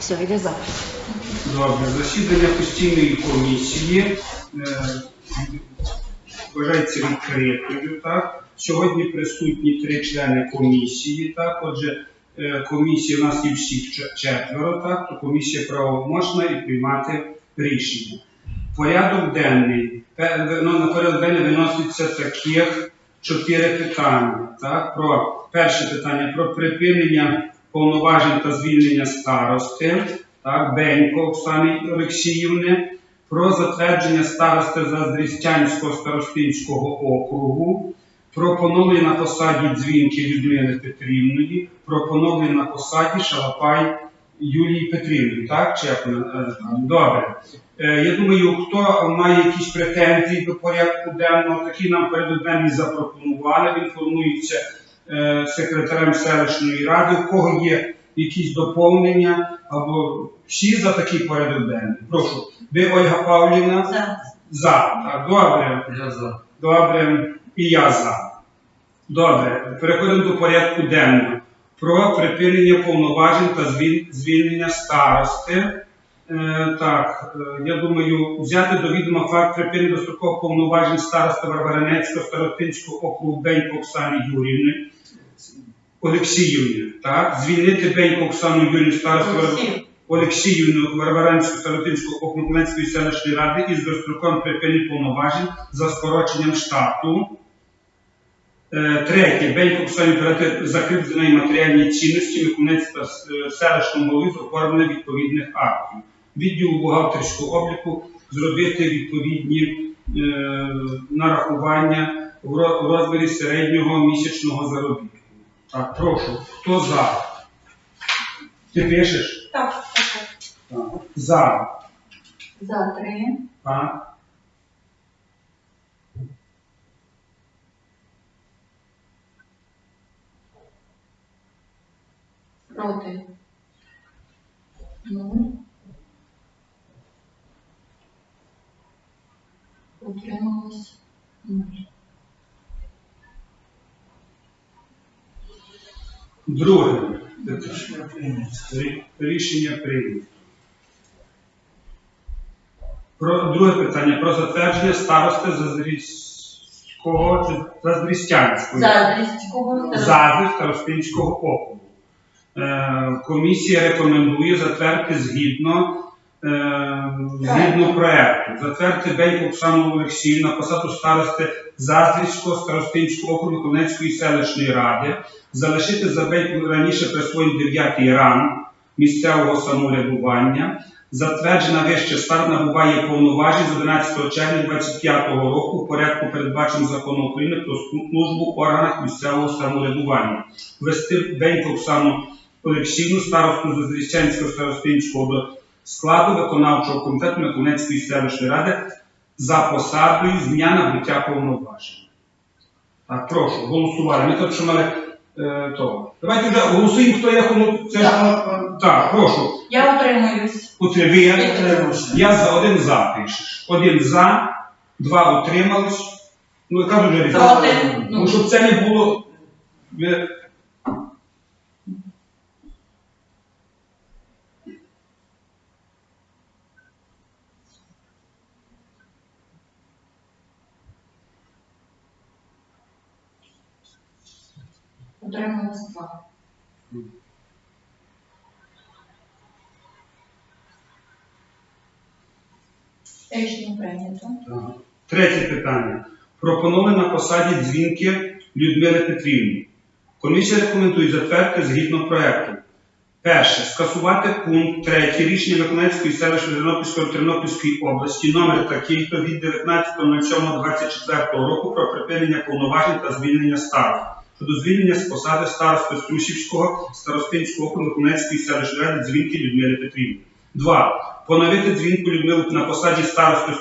Все, йде запис. Добре, засідання постійної комісії е, вважається відкритою. Так? Сьогодні присутні три члени комісії. Так? Отже, е, комісія у нас є всіх четверо, так? то комісія правоможна і приймати рішення. Порядок денний. Ну, На порядок денний виноситься таких чотири питання. Так? Про перше питання про припинення повноважень та звільнення старости так, Бенько Оксани Олексіївни про затвердження старости Заздрістянського старостинського округу, про поновлення на посаді дзвінки Людмили Петрівної, про поновлення на посаді Шалапай Юлії Петрівни. Так, чи як е. Добре. Е, Я думаю, хто має якісь претензії до порядку денного, такі нам денний запропонували. Він формується секретарем селищної ради. У кого є якісь доповнення або всі за такий порядок денний. Прошу. Ви, Ольга Павлівна, За. за. Так, добре. Я за. Добре. І я за. Добре. Переходимо до порядку денного. Про припинення повноважень та звільнення старости. Е, так, е, я думаю, взяти до відома факт припинення дострокових повноважень старости Варваренецького старостинського округу Бенько Оксани Юрівни. Олексіївни, так, звільнити Бенько Оксану Юрію старосту. Олексіївну Варваранського старотинського округу селищної ради із достроковим припиненням повноважень за скороченням штату. Е, Третє. Бенько Оксані передати закріпленої матеріальні цінності та е, селищному з оформлення відповідних актів. Відділу бухгалтерського обліку зробити відповідні е, нарахування в розмірі середнього місячного заробітку. Так, прошу, хто за? Ти пишеш? Так, так, так. Так. За. За три. Так. Проти. Нуль. Утрималось. Нуль. Друге. Рішення прийнято. Про друге питання про затвердження старости Зазрівського чи Заздрістянського. Заздрістського. Заздрів Старостинського округу. Е, комісія рекомендує затвердити згідно, е, згідно проекту. Затвердити Беньку Оксану Олексію на посаду старости Заздрівського Старостинського округу Конецької селищної ради, залишити за Беньку раніше присвоєний 9 ранг місцевого самоврядування. Затверджена вище старт набуває повноважень з 11 червня 2025 року у порядку передбаченим законом України про службу в органах місцевого самоврядування. Вести Бенько Оксану Олексійну, старосту Зазрічанського старостинського складу виконавчого комітету Миколинської селищної ради за посадою з дня набуття повноважень. Так, прошу, голосувати. Ми тут що мали е, то. Давайте вже голосуємо, хто є кому. Це ж, Так. так, прошу. Я утримуюсь. Утримує. Я, Утримався. я за один за пишеш. Один за, два утримались. Ну, я кажу вже рішення. Ну, щоб це не було. ви- Утрималось два. Рішення прийнято. Третє питання. Про на посаді дзвінки Людмили Петрівни. Комісія рекомендує затвердити згідно проекту. Перше. Скасувати пункт 3 рішення Миколаївської селищної Тернопільської Тернопільської області номер такий-то від 19.07.24 року про припинення повноважень та звільнення старост щодо звільнення з посади старости Струсівського старостинського округу Миколаївської селищної дзвінки Людмили Петрівни. Два. Поновити дзвінку Людмилу на посаді старости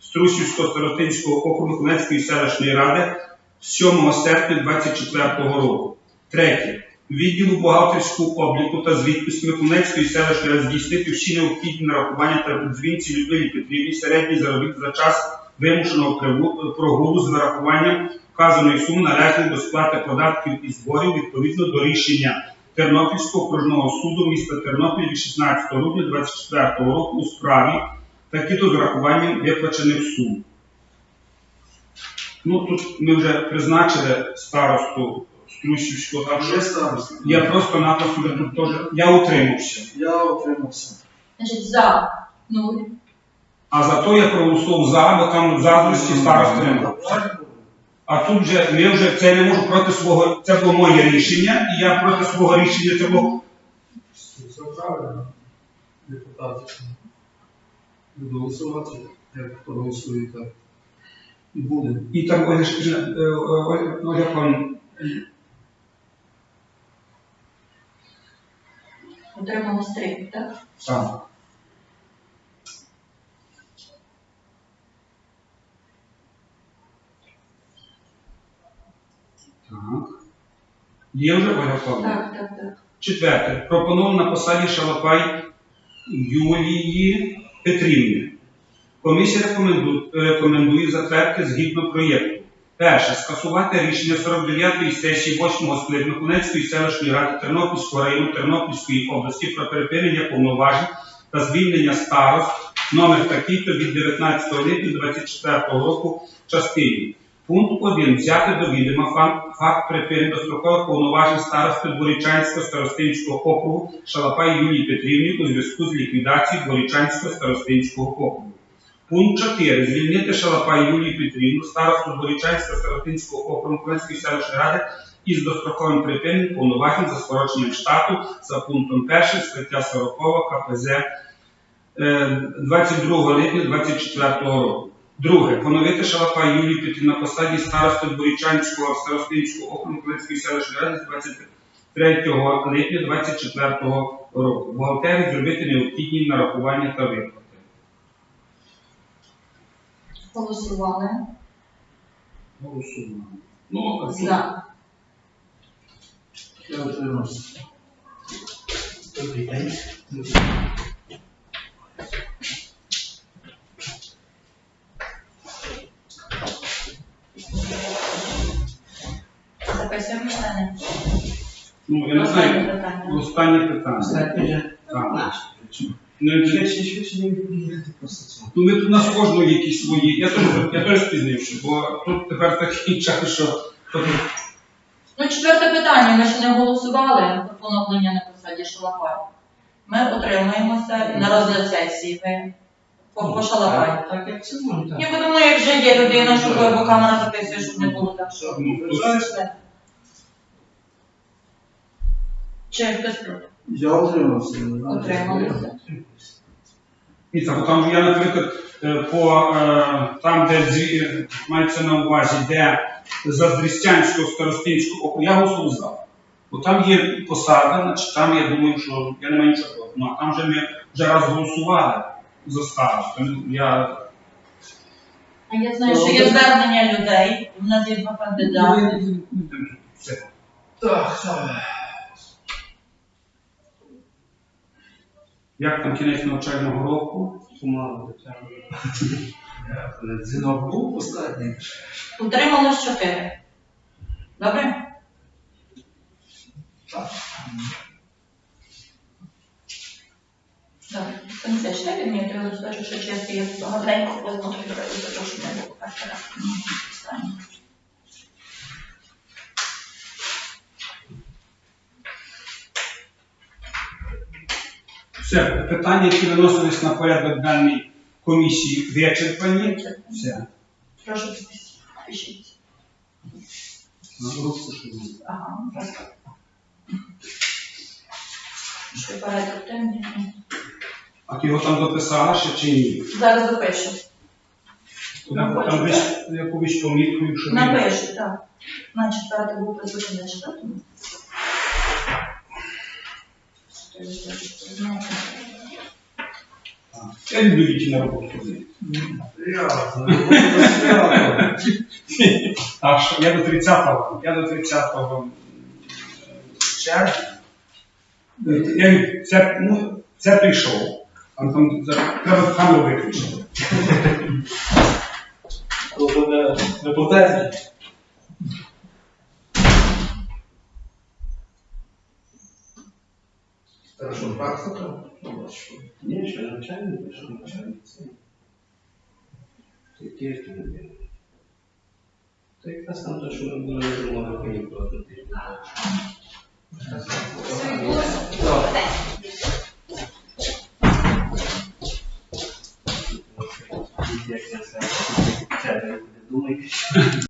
Струсівського старостинського округу Миколаївської селищної ради з 7 серпня 2024 року. Третє. Відділу бухгалтерського обліку та звітності Миколаївської селищної здійснити всі необхідні нарахування та дзвінці Людмилі Петрівні середній заробіт за час вимушеного прогулу з вирахуванням вказаної суми належної до сплати податків і зборів відповідно до рішення Тернопільського окружного суду міста Тернопіль від 16 грудня 2024 року у справі такі-то з урахуванням виплачених сум. Ну, тут ми вже призначили старосту Струщівського, так що я просто-напросто теж, я утримався. Я утримався. Значить, за нуль. А зато я проголосував за, бо там заздрості старости немає. А тут же ми вже це не можу проти свого. Це було моє рішення, і я проти свого рішення це було. Все правильно. Депутати. Буду голосувати, як проголосує, так. І буде. І там Оля ж- е, е, Оля пан Утрималось три, так? Так. Є вже Павлівна? Так, так, так. Четверте. Пропоную на посаді Шалапай Юлії Петрівни. Комісія рекомендує, рекомендує затвердити згідно проєкту. Перше. Скасувати рішення 49-ї сесії 8-го скликання Кунецької селищної ради Тернопільського району Тернопільської області про припинення повноважень та звільнення старост номер такий-то від 19 липня 2024 року в частині. Пункт 1. Взяти до відома факт, припинення дострокових повноважень старости Дворічанського старостинського округу Шалапай Юлії Петрівні у зв'язку з ліквідацією Дворічанського старостинського округу. Пункт 4. Звільнити Шалапай Юлію Петрівну, старосту Дворічанського старостинського округу Кулинської селищної ради із достроковим припиненням повноважень за скороченням штату за пунктом 1 стаття 40 КПЗ е, 22 липня 2024 року. Друге. Поновити Шалапа Юлію Петрівну на посаді старости Дворічанського старостинського округу Кулинської селищної ради з 23 липня 2024 року. Бухгалтерії зробити необхідні нарахування та виплати. Голосували. Голосуємо. Ну, а тут За. Я. Добрий день. Ну, я не знаю. питання. Останнє питання. Останнє вже. Так. Ну, Ще, чи- ще, ще, ще не відповідати просто це. Ну, ми тут у нас кожного якісь свої. Я теж я теж спізнився, бо тут тепер такий час, що тут Ну, четверте питання. Ми ще не голосували про поновлення на посаді Шалапай. Ми утримуємося на розгляд сесії. Ви по, по Шалапаю. Так, як це так. Я подумаю, як вже є людина, щоб бо камера записує, щоб не було так. що- ну, тут Все. Чи хтось проти? Я утримався. Утрималися. І так, там я, наприклад, е, по е, там, де мається на увазі, де за Здрістянського старостинського округу, я голосував за. Бо там є посада, значить там я думаю, що я не маю нічого проти. Ну а там вже ми вже раз голосували за старосту. Я А я знаю, що є звернення людей. У нас є два кандидати. все. Так, так. Як там кінець навчального року? Помалу дитя. Дзвінок був останній. Утрималось чотири. Добре? Так. Добре. Комісія читає від мене, треба скажу, що чесно є багатенько, те, що не було. Так, так. Останнє. Все, питання, які виносились на порядок даної комісії, вичерпані. Все. Прошу пишіть. Ага, раз. Що порядок денний? А ти його там дописала ще чи ні? Зараз допишу. Там, там якусь помітку, якщо він- Напишу, так. На четвертий був присутній на четвертому. Я люблю йти на роботу. Так що я до 30-го, я до 30-го червня. Я люблю- це, ну, це прийшов. Там, там треба камеру виключити. То буде репортажі. Це що, практика? Ні, що навчальник, що навчальник. Це ті ж люди. То якраз там те, що ми були на зимових канікулах на тиждень. Як я це думаю,